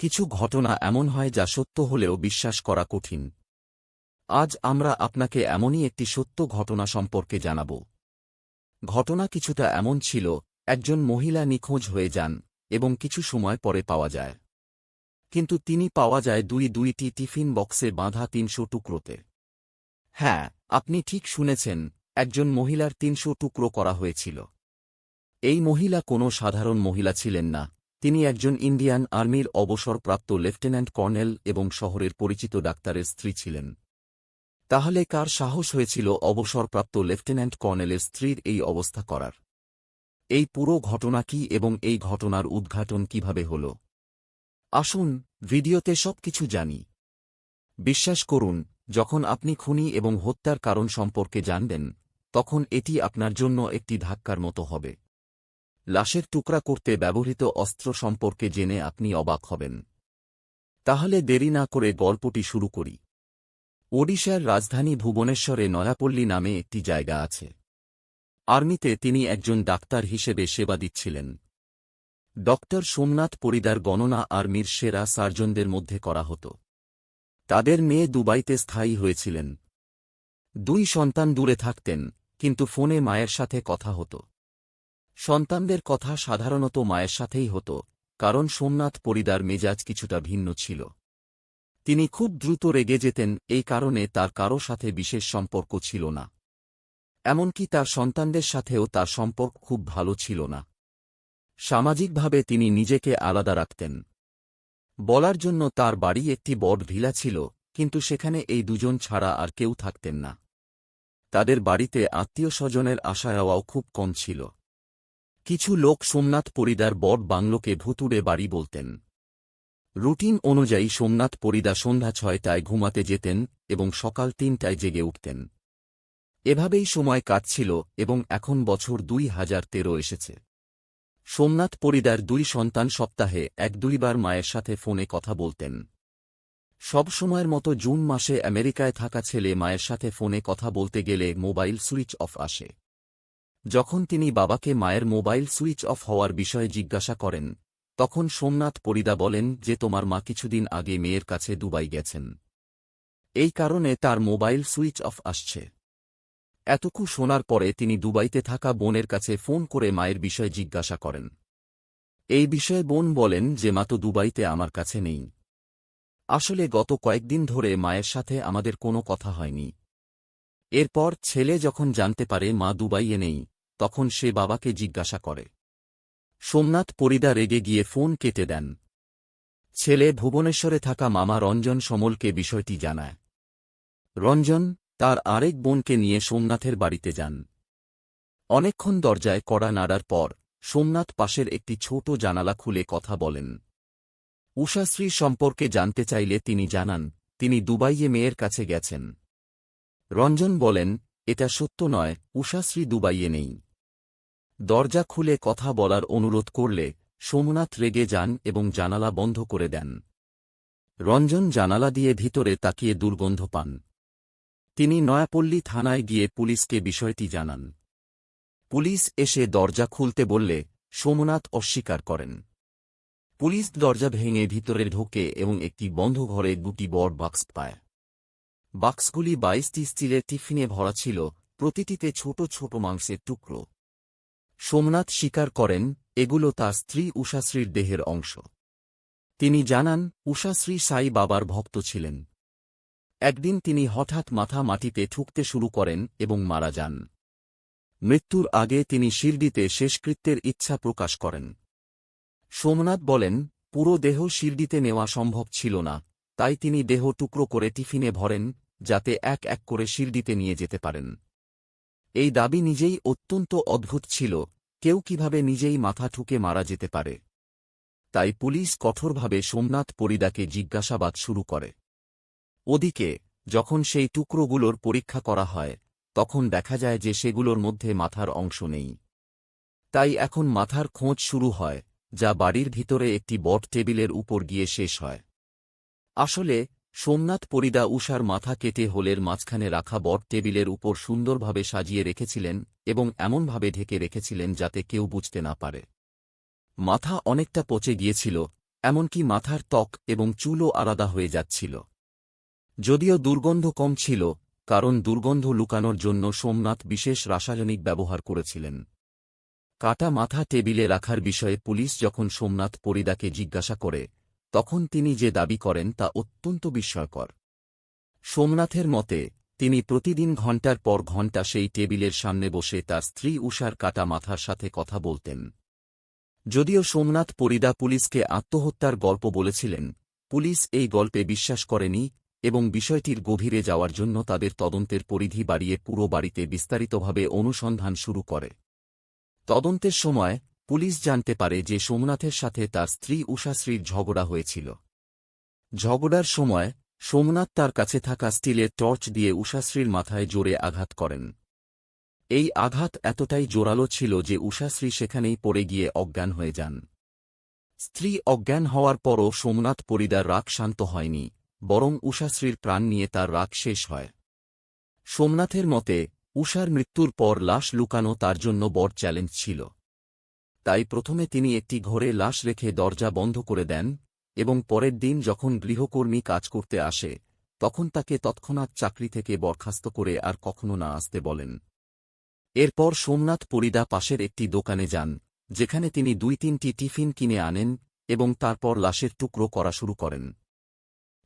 কিছু ঘটনা এমন হয় যা সত্য হলেও বিশ্বাস করা কঠিন। আজ আমরা আপনাকে এমনই একটি সত্য ঘটনা সম্পর্কে জানাব। ঘটনা কিছুটা এমন ছিল, একজন মহিলা নিখোঁজ হয়ে যান এবং কিছু সময় পরে পাওয়া যায়। কিন্তু তিনি পাওয়া যায় দুই দুইটি টিফিন বক্সে বাঁধা তিনশো টুকরোতে। হ্যাঁ আপনি ঠিক শুনেছেন, একজন মহিলার তিনশো টুকরো করা হয়েছিল। এই মহিলা কোনো সাধারণ মহিলা ছিলেন না তিনি একজন ইন্ডিয়ান আর্মির অবসরপ্রাপ্ত লেফটেন্যান্ট কর্নেল এবং শহরের পরিচিত ডাক্তারের স্ত্রী ছিলেন। তাহলে কার সাহস হয়েছিল অবসরপ্রাপ্ত লেফটেন্যান্ট কর্নেলের স্ত্রীর এই অবস্থা করার? এই পুরো ঘটনা কি এবং এই ঘটনার উদ্ঘাটন কীভাবে হল? আসুন ভিডিওতে সবকিছু জানি। বিশ্বাস করুন, যখন আপনি খুনি এবং হত্যার কারণ সম্পর্কে জানবেন, তখন এটি আপনার জন্য একটি ধাক্কার মতো হবে। লাশের টুকরা করতে ব্যবহৃত অস্ত্র সম্পর্কে জেনে আপনি অবাক হবেন। তাহলে দেরি না করে গল্পটি শুরু করি। ওড়িশার রাজধানী ভুবনেশ্বরে নয়াপল্লী নামে একটি জায়গা আছে। আর্মিতে তিনি একজন ডাক্তার হিসেবে সেবা দিচ্ছিলেন। ডক্টর সোমনাথ পরিদার গণনা আর্মির সেরা সার্জনদের মধ্যে করা হতো। তাদের মেয়ে দুবাইতে স্থায়ী হয়েছিলেন। দুই সন্তান দূরে থাকতেন, কিন্তু ফোনে মায়ের সাথে কথা হতো। সন্তানদের কথা সাধারণত মায়ের সাথেই হতো, কারণ সোমনাথ পরিদার মেজাজ কিছুটা ভিন্ন ছিল। তিনি খুব দ্রুত রেগে যেতেন, এই কারণে তার কারও সাথে বিশেষ সম্পর্ক ছিল না। এমনকি তার সন্তানদের সাথেও তার সম্পর্ক খুব ভালো ছিল না। সামাজিকভাবে তিনি নিজেকে আলাদা রাখতেন। বলার জন্য তার বাড়ি একটি বড় ভিলা ছিল, কিন্তু সেখানে এই দুজন ছাড়া আর কেউ থাকতেন না। তাদের বাড়িতে আত্মীয় স্বজনের আশায়াওয়াও খুব কম ছিল। কিছু লোক সোমনাথ পরিদার বড় বাংলোকে ভুতুড়ে বাড়ি বলতেন। রুটিন অনুযায়ী সোমনাথ পরিদা সন্ধ্যা ছয়টায় ঘুমাতে যেতেন এবং সকাল তিনটায় জেগে উঠতেন। এভাবেই সময় কাটছিল এবং এখন বছর দুই হাজার তেরো এসেছে। সোমনাথ পরিদার দুই সন্তান সপ্তাহে এক দুইবার মায়ের সাথে ফোনে কথা বলতেন। সব সময়ের মতো জুন মাসে আমেরিকায় থাকা ছেলে মায়ের সাথে ফোনে কথা বলতে গেলে মোবাইল সুইচ অফ আসে। যখন তিনি বাবাকে মায়ের মোবাইল সুইচ অফ হওয়ার বিষয়ে জিজ্ঞাসা করেন, তখন সোমনাথ পরিদা বলেন যে তোমার মা কিছুদিন আগে মেয়ের কাছে দুবাই গেছেন। এই কারণে তার মোবাইল সুইচ অফ আসছে। এতকু শোনার পরে তিনি দুবাইতে থাকা বোনের কাছে ফোন করে মায়ের বিষয়ে জিজ্ঞাসা করেন। এই বিষয়ে বোন বলেন যে মা তো দুবাইতে আমার কাছে নেই। আসলে গত কয়েকদিন ধরে মায়ের সাথে আমাদের কোনো কথা হয়নি। এরপর ছেলে যখন জানতে পারে মা দুবাইয়ে নেই, তখন সে বাবাকে জিজ্ঞাসা করে। সোমনাথ পরিদা রেগে গিয়ে ফোন কেটে দেন। ছেলে ভুবনেশ্বরে থাকা মামা রঞ্জন সমলকে বিষয়টি জানায়। রঞ্জন তার আরেক বোনকে নিয়ে সোমনাথের বাড়িতে যান। অনেকক্ষণ দরজায় কড়া নাড়ার পর সোমনাথ পাশের একটি ছোট জানালা খুলে কথা বলেন। উষাশ্রী সম্পর্কে জানতে চাইলে তিনি জানান, তিনি দুবাইয়ে মেয়ের কাছে গেছেন। রঞ্জন বলেন, এটা সত্য নয় উষাশ্রী দুবাইয়ে নেই। দরজা খুলে কথা বলার অনুরোধ করলে সোমনাথ রেগে যান এবং জানালা বন্ধ করে দেন। রঞ্জন জানালা দিয়ে ভিতরে তাকিয়ে দুর্গন্ধ পান। তিনি নয়াপল্লী থানায় গিয়ে পুলিশকে বিষয়টি জানান। পুলিশ এসে দরজা খুলতে বললে, সোমনাথ অস্বীকার করেন। পুলিশ দরজা ভেঙে ভিতরে ঢোকে এবং একটি বন্ধ ঘরে দুটি বড় বাক্স পায়। বাক্সগুলি বাইশটি স্টিলের টিফিনে ভরা ছিল, প্রতিটিতে ছোট ছোট মাংসের টুকরো। সোমনাথ স্বীকার করেন, এগুলো তার স্ত্রী উষাশ্রীর দেহের অংশ। তিনি জানান, উষাশ্রী সাই বাবার ভক্ত ছিলেন। একদিন তিনি হঠাৎ মাথা মাটিতে ঠুকতে শুরু করেন এবং মারা যান। মৃত্যুর আগে তিনি শিরডিতে শেষকৃত্যের ইচ্ছা প্রকাশ করেন। সোমনাথ বলেন, পুরো দেহ শিরডিতে নেওয়া সম্ভব ছিল না তাই তিনি দেহ টুকরো করে টিফিনে ভরেন, যাতে এক এক করে শিরডিতে নিয়ে যেতে পারেন। এই দাবি নিজেই অত্যন্ত অদ্ভুত ছিল, কেউ কীভাবে নিজেই মাথা ঠুকে মারা যেতে পারে। তাই পুলিশ কঠোরভাবে সোমনাথ পরিদাকে জিজ্ঞাসাবাদ শুরু করে। ওদিকে, যখন সেই টুকরোগুলোর পরীক্ষা করা হয়, তখন দেখা যায় যে সেগুলোর মধ্যে মাথার অংশ নেই। তাই এখন মাথার খোঁজ শুরু হয়, যা বাড়ির ভিতরে একটি বট টেবিলের উপর গিয়ে শেষ হয়। আসলে, সোমনাথ পরিদা উষার মাথা কেটে হোলের মাঝখানে রাখা বট টেবিলের উপর সুন্দরভাবে সাজিয়ে রেখেছিলেন এবং এমনভাবে ঢেকে রেখেছিলেন যাতে কেউ বুঝতে না পারে। মাথা অনেকটা পচে গিয়েছিল, এমনকি মাথার ত্বক এবং চুলও আলাদা হয়ে যাচ্ছিল। যদিও দুর্গন্ধ কম ছিল, কারণ দুর্গন্ধ লুকানোর জন্য সোমনাথ বিশেষ রাসায়নিক ব্যবহার করেছিলেন। কাটা মাথা টেবিলে রাখার বিষয়ে পুলিশ যখন সোমনাথ পরিদাকে জিজ্ঞাসা করে তখন তিনি যে দাবি করেন তা অত্যন্ত বিস্ময়কর। সোমনাথের মতে, তিনি প্রতিদিন ঘণ্টার পর ঘণ্টা সেই টেবিলের সামনে বসে তার স্ত্রী উষার কাটা মাথার সাথে কথা বলতেন। যদিও সোমনাথ পরিদা পুলিশকে আত্মহত্যার গল্প বলেছিলেন, পুলিশ এই গল্পে বিশ্বাস করেনি এবং বিষয়টির গভীরে যাওয়ার জন্য তাদের তদন্তের পরিধি বাড়িয়ে পুরো বাড়িতে বিস্তারিতভাবে অনুসন্ধান শুরু করে। তদন্তের সময় পুলিশ জানতে পারে যে সোমনাথের সাথে তার স্ত্রী উষাশ্রীর ঝগড়া হয়েছিল। ঝগড়ার সময় সোমনাথ তার কাছে থাকা স্টিলের টর্চ দিয়ে উষাশ্রীর মাথায় জোরে আঘাত করেন। এই আঘাত এতটাই জোরালো ছিল যে উষাশ্রী সেখানেই পড়ে গিয়ে অজ্ঞান হয়ে যান। স্ত্রী অজ্ঞান হওয়ার পরও সোমনাথ পরিদার রাগ শান্ত হয়নি, বরং উষাশ্রীর প্রাণ নিয়ে তার রাগ শেষ হয়। সোমনাথের মতে, উষার মৃত্যুর পর লাশ লুকানো তার জন্য বড় চ্যালেঞ্জ ছিল। তাই প্রথমে তিনি একটি ঘরে লাশ রেখে দরজা বন্ধ করে দেন এবং পরের দিন যখন গৃহকর্মী কাজ করতে আসে, তখন তাকে তৎক্ষণাৎ চাকরি থেকে বরখাস্ত করে আর কখনো না আসতে বলেন। এরপর সোমনাথ পরিদা পাশের একটি দোকানে যান, যেখানে তিনি দুই তিনটি টিফিন কিনে আনেন এবং তারপর লাশের টুকরো করা শুরু করেন।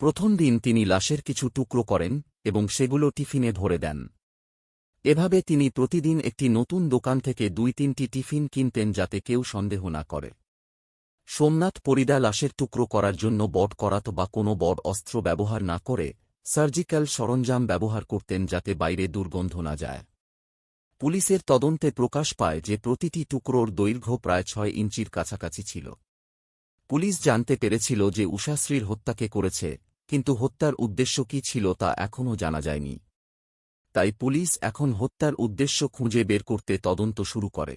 প্রথম দিন তিনি লাশের কিছু টুকরো করেন এবং সেগুলো টিফিনে ভরে দেন। এভাবে তিনি প্রতিদিন একটি নতুন দোকান থেকে দুই তিনটি টিফিন কিনতেন যাতে কেউ সন্দেহ না করে। সোমনাথ পরিদা লাশের টুকরো করার জন্য বট করাত বা কোনো বড় অস্ত্র ব্যবহার না করে সার্জিক্যাল সরঞ্জাম ব্যবহার করতেন যাতে বাইরে দুর্গন্ধ না যায়। পুলিশের তদন্তে প্রকাশ পায় যে প্রতিটি টুকরোর দৈর্ঘ্য প্রায় ছয় ইঞ্চির কাছাকাছি ছিল। পুলিশ জানতে পেরেছিল যে উষাশ্রীর হত্যাকে করেছে, কিন্তু হত্যার উদ্দেশ্য কি ছিল তা এখনও জানা যায়নি। তাই পুলিশ এখন হত্যার উদ্দেশ্য খুঁজে বের করতে তদন্ত শুরু করে।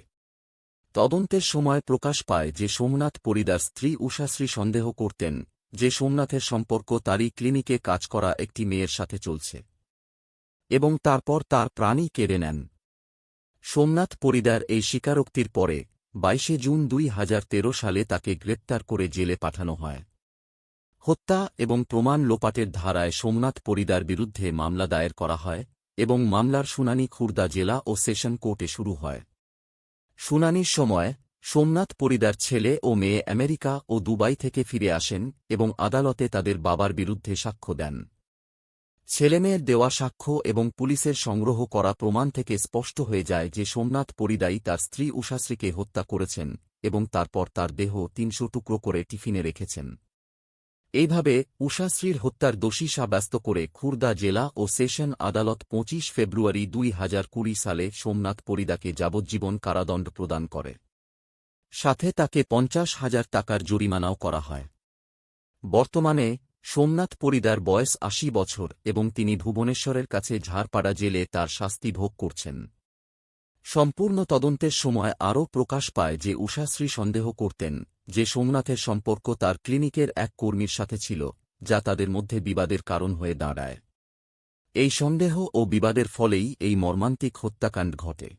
তদন্তের সময় প্রকাশ পায় যে সোমনাথ পরিদার স্ত্রী উষাশ্রী সন্দেহ করতেন যে সোমনাথের সম্পর্ক তারই ক্লিনিকে কাজ করা একটি মেয়ের সাথে চলছে এবং তারপর তার প্রাণই কেড়ে নেন। সোমনাথ পরিদার এই স্বীকারোক্তির পরে বাইশে জুন দুই হাজার তেরো সালে তাকে গ্রেপ্তার করে জেলে পাঠানো হয়। হত্যা এবং প্রমাণ লোপাটের ধারায় সোমনাথ পরিদার বিরুদ্ধে মামলা দায়ের করা হয়। এবং মামলার শুনানি খুর্দা জেলা ও সেশন কোর্টে শুরু হয়। শুনানির সময় সোমনাথ পরিদার ছেলে ও মেয়ে আমেরিকা ও দুবাই থেকে ফিরে আসেন এবং আদালতে তাদের বাবার বিরুদ্ধে সাক্ষ্য দেন। ছেলেমেয়ের দেওয়া সাক্ষ্য এবং পুলিশের সংগ্রহ করা প্রমাণ থেকে স্পষ্ট হয়ে যায় যে সোমনাথ পরিদায়ী তার স্ত্রী উষাশ্রীকে হত্যা করেছেন এবং তারপর তার দেহ তিনশো টুকরো করে টিফিনে রেখেছেন। এইভাবে উষাশ্রীর হত্যার দোষী সাব্যস্ত করে খুর্দা জেলা ও সেশন আদালত পঁচিশ ফেব্রুয়ারি দুই হাজার কুড়ি সালে সোমনাথ পরিদাকে যাবজ্জীবন কারাদণ্ড প্রদান করে। সাথে তাকে পঞ্চাশ হাজার টাকার জরিমানাও করা হয়। বর্তমানে সোমনাথ পরিদার বয়স আশি বছর এবং তিনি ভুবনেশ্বরের কাছে ঝাড়পাড়া জেলে তার শাস্তি ভোগ করছেন। সম্পূর্ণ তদন্তের সময় আরও প্রকাশ পায় যে উষাশ্রী সন্দেহ করতেন যে সোমনাথের সম্পর্ক তার ক্লিনিকের এক কর্মীর সাথে ছিল, যা তাদের মধ্যে বিবাদের কারণ হয়ে দাঁড়ায়। এই সন্দেহ ও বিবাদের ফলেই এই মর্মান্তিক হত্যাকাণ্ড ঘটে।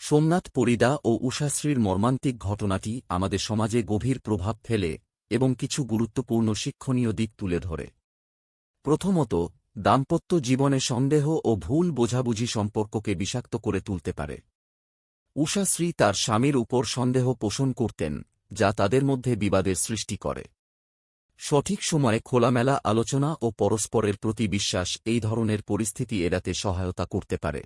সোমনাথ পরিদা ও উষাশ্রীর মর্মান্তিক ঘটনাটি আমাদের সমাজে গভীর প্রভাব ফেলে এবং কিছু গুরুত্বপূর্ণ শিক্ষণীয় দিক তুলে ধরে। প্রথমত দাম্পত্য জীবনে সন্দেহ ও ভুল বোঝাবুঝি সম্পর্ককে বিষাক্ত করে তুলতে পারে। উষাশ্রী তার স্বামীর উপর সন্দেহ পোষণ করতেন, যা তাদের মধ্যে বিবাদের সৃষ্টি করে। সঠিক সময়ে খোলামেলা আলোচনা ও পরস্পরের প্রতি বিশ্বাস এই ধরনের পরিস্থিতি এড়াতে সহায়তা করতে পারে।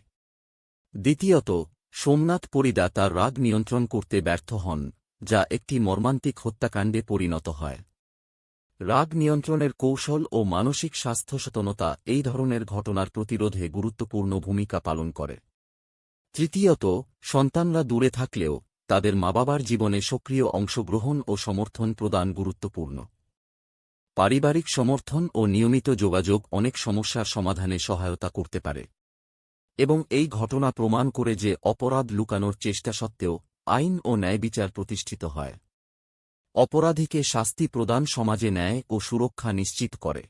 দ্বিতীয়ত, সোমনাথ পরিদা তার রাগ নিয়ন্ত্রণ করতে ব্যর্থ হন, যা একটি মর্মান্তিক হত্যাকাণ্ডে পরিণত হয়। রাগ নিয়ন্ত্রণের কৌশল ও মানসিক স্বাস্থ্য সচেতনতা এই ধরনের ঘটনার প্রতিরোধে গুরুত্বপূর্ণ ভূমিকা পালন করে। তৃতীয়ত, সন্তানরা দূরে থাকলেও তাদের মা বাবার জীবনে সক্রিয় অংশগ্রহণ ও সমর্থন প্রদান গুরুত্বপূর্ণ। পারিবারিক সমর্থন ও নিয়মিত যোগাযোগ অনেক সমস্যার সমাধানে সহায়তা করতে পারে। এবং এই ঘটনা প্রমাণ করে যে অপরাধ লুকানোর চেষ্টা সত্ত্বেও আইন ও ন্যায় বিচার প্রতিষ্ঠিত হয়। অপরাধীকে শাস্তি প্রদান সমাজে ন্যায় ও সুরক্ষা নিশ্চিত করে।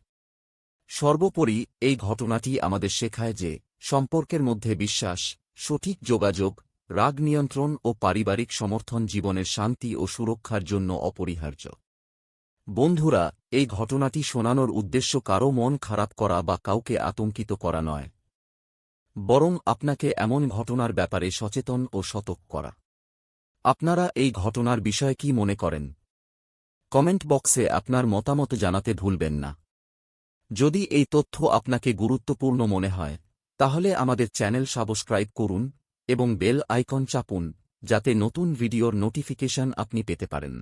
সর্বোপরি, এই ঘটনাটি আমাদের শেখায় যে, সম্পর্কের মধ্যে বিশ্বাস, সঠিক যোগাযোগ, রাগ নিয়ন্ত্রণ ও পারিবারিক সমর্থন জীবনের শান্তি ও সুরক্ষার জন্য অপরিহার্য। বন্ধুরা, এই ঘটনাটি শোনানোর উদ্দেশ্য কারও মন খারাপ করা বা কাউকে আতঙ্কিত করা নয়। বরং আপনাকে এমন ঘটনার ব্যাপারে সচেতন ও সতর্ক করা। আপনারা এই ঘটনার বিষয়ে কি মনে করেন? কমেন্ট বক্সে আপনার মতামত জানাতে ভুলবেন না। যদি এই তথ্য আপনাকে গুরুত্বপূর্ণ মনে হয়, তাহলে আমাদের চ্যানেল সাবস্ক্রাইব করুন এবং বেল আইকন চাপুন, যাতে নতুন ভিডিওর নোটিফিকেশন আপনি পেতে পারেন।